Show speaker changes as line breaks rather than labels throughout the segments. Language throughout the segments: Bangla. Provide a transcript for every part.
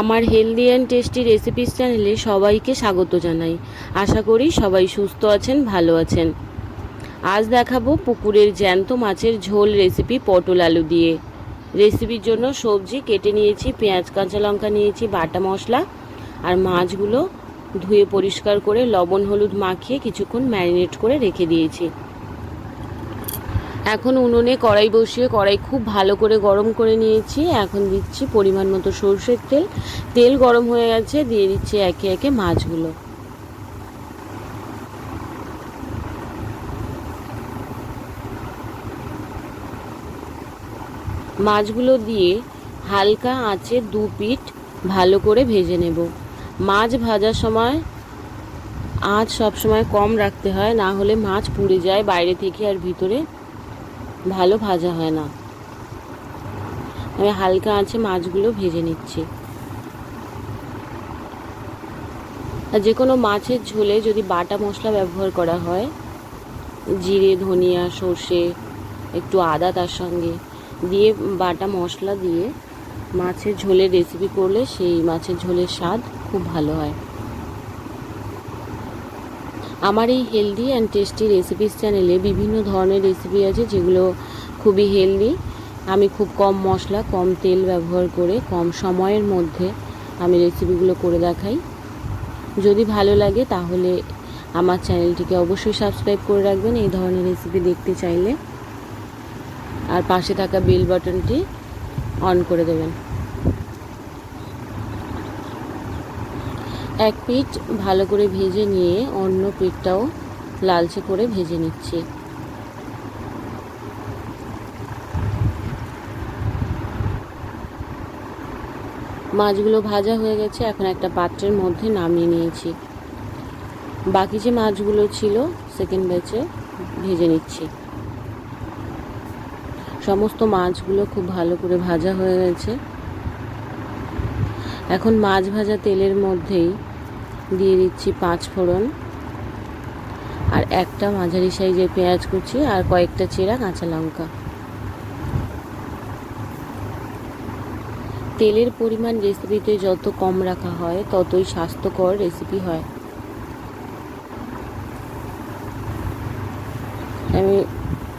আমার হেলদি অ্যান্ড টেস্টি রেসিপিস চ্যানেলে সবাইকে স্বাগত জানাই। আশা করি সবাই সুস্থ আছেন, ভালো আছেন। আজ দেখাবো পুকুরের জ্যান্ত মাছের ঝোল রেসিপি পটল আলু দিয়ে। রেসিপির জন্য সবজি কেটে নিয়েছি, পেঁয়াজ, কাঁচা লঙ্কা নিয়েছি, বাটা মশলা আর মাছগুলো ধুয়ে পরিষ্কার করে লবণ, হলুদ মাখিয়ে কিছুক্ষণ ম্যারিনেট করে রেখে দিয়েছি। এখন উনুনে কড়াই বসিয়ে কড়াই খুব ভালো করে গরম করে নিয়েছি। এখন দিচ্ছি পরিমাণ মতো সর্ষের তেল। তেল গরম হয়ে গেছে, দিয়ে দিচ্ছি একে একে মাছগুলো। মাছগুলো দিয়ে হালকা আঁচে দু পিঠ ভালো করে ভেজে নেব। মাছ ভাজার সময়, আঁচ সবসময় কম রাখতে হয়, না হলে মাছ পুড়ে যায় বাইরে থেকে আর ভিতরে। ভালো ভাজা হয় না। আমি হালকা আঁচে মাছগুলো ভেজে নিচ্ছি। আর যে কোনো মাছের ঝোলে যদি বাটা মশলা ব্যবহার করা হয়, জিরে, ধনিয়া, সর্ষে, একটু আদা তার সঙ্গে দিয়ে বাটা মশলা দিয়ে মাছের ঝোলের রেসিপি করলে সেই মাছের ঝোলের স্বাদ খুব ভালো হয়। আমার এই হেলদি অ্যান্ড টেস্টি রেসিপিস চ্যানেলে বিভিন্ন ধরনের রেসিপি আছে যেগুলো খুবই হেলদি আমি খুব কম মশলা, কম তেল ব্যবহার করে কম সময়ের মধ্যে আমি রেসিপিগুলো করে দেখাই। যদি ভালো লাগে তাহলে আমার চ্যানেলটিকে অবশ্যই সাবস্ক্রাইব করে রাখবেন এই ধরনের রেসিপি দেখতে চাইলে। আর পাশে থাকা বেল বাটনটি অন করে দেবেন। এক পিঠ ভালো করে ভেজে নিয়ে অন্য পিঠটাও লালচে করে ভেজে নিচ্ছি। মাছগুলো ভাজা হয়ে গেছে, এখন একটা পাত্রের মধ্যে নামিয়ে নিয়েছি। বাকি যে মাছগুলো ছিল সেকেন্ড ব্যাচে ভেজে নিচ্ছি। সমস্ত মাছগুলো খুব ভালো করে ভাজা হয়ে গেছে। এখন মাছ ভাজা তেলের মধ্যেই দিয়ে দিচ্ছি পাঁচ ফোড়ন। আর একটা মাঝারি সাইজের পেঁয়াজ কুচি আর কয়েকটা চেরা কাঁচা লঙ্কা। তেলের পরিমাণ রেসিপিতে যত কম রাখা হয়, ততই স্বাস্থ্যকর রেসিপি হয়। আমি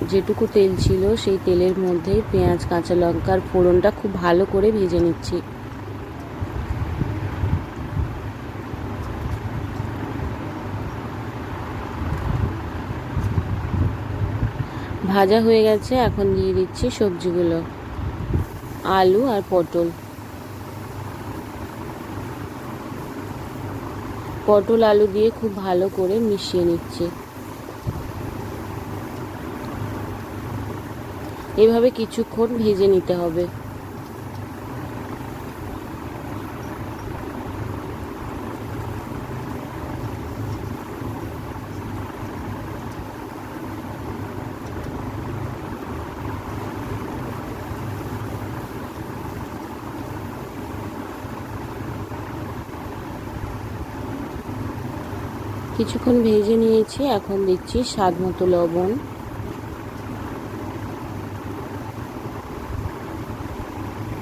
যেটুকু তেল ছিল, সেই তেলের মধ্যে পেঁয়াজ, কাঁচা লঙ্কার ফোড়নটা খুব ভালো করে ভেজে নিচ্ছি। ভাজা হয়ে গেছে, এখন দিয়ে দিচ্ছি সবজিগুলো, আলু আর পটল। পটল, আলু দিয়ে খুব ভালো করে মিশিয়ে নিচ্ছি। এভাবে কিছুক্ষণ ভেজে নিতে হবে। কিছুক্ষণ ভেজে নিয়েছি, এখন দিচ্ছি স্বাদ মতো লবণ।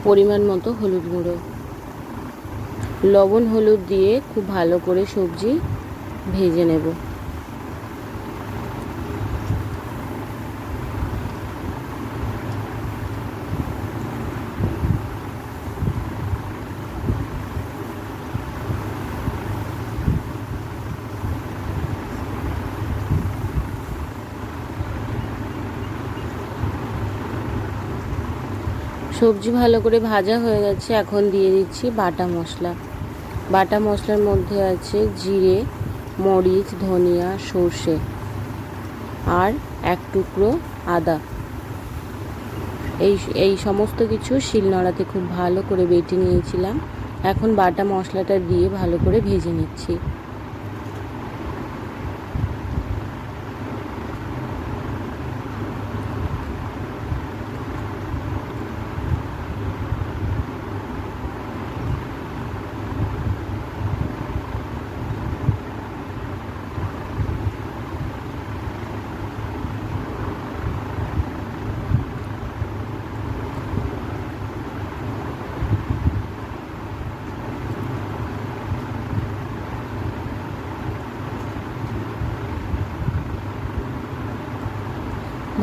পরিমাণ মতো হলুদ গুঁড়ো। লবণ হলুদ দিয়ে খুব ভালো করে সবজি ভেজে নেব। সবজি ভালো করে ভাজা হয়ে গেছে, এখন দিয়ে দিচ্ছি বাটা মশলা। বাটা মশলার মধ্যে আছে জিরে, মরিচ, ধনিয়া, সর্ষে আর এক টুকরো আদা। এই এই সমস্ত কিছু শিলনোড়াতে খুব ভালো করে বেটে নিয়েছিলাম। এখন বাটা মশলাটা দিয়ে ভালো করে ভেজে নিচ্ছি।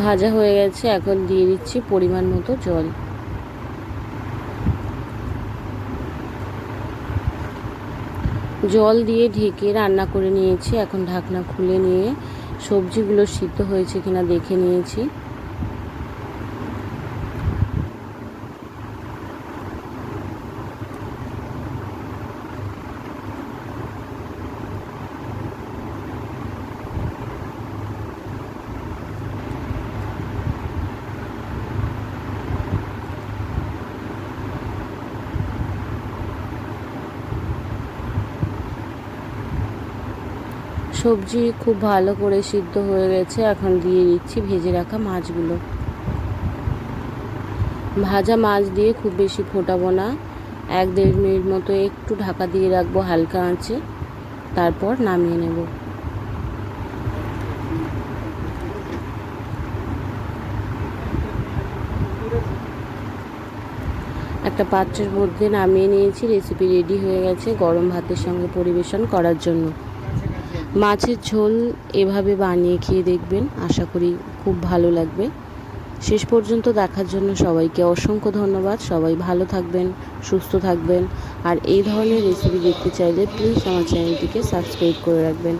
ভাজা হয়ে গেছে, এখন দিয়ে দিচ্ছি পরিমাণ মতো জল। জল দিয়ে ঢেকে রান্না করে নিয়েছি, এখন ঢাকনা খুলে নিয়ে সবজিগুলো সিদ্ধ হয়েছে কিনা দেখে নিয়েছি। সবজি খুব ভালো করে সিদ্ধ হয়ে গেছে, এখন দিয়ে দিচ্ছি ভেজে রাখা মাছগুলো। ভাজা মাছ দিয়ে খুব বেশি ফোটাবো না, এক দেড় মিনিট মতো একটু ঢাকা দিয়ে রাখব হালকা আঁচে, তারপর নামিয়ে নেব। একটা পাত্রের মধ্যে নামিয়ে নিয়েছি রেসিপি রেডি হয়ে গেছে গরম ভাতের সঙ্গে পরিবেশন করার জন্য। মাছের ঝোল এভাবে বানিয়ে খেয়ে দেখবেন। আশা করি খুব ভালো লাগবে। শেষ পর্যন্ত দেখার জন্য সবাইকে অসংখ্য ধন্যবাদ। সবাই ভালো থাকবেন, সুস্থ থাকবেন। আর এই ধরনের রেসিপি দেখতে চাইলে প্লিজ আমার চ্যানেলটিকে সাবস্ক্রাইব করে রাখবেন।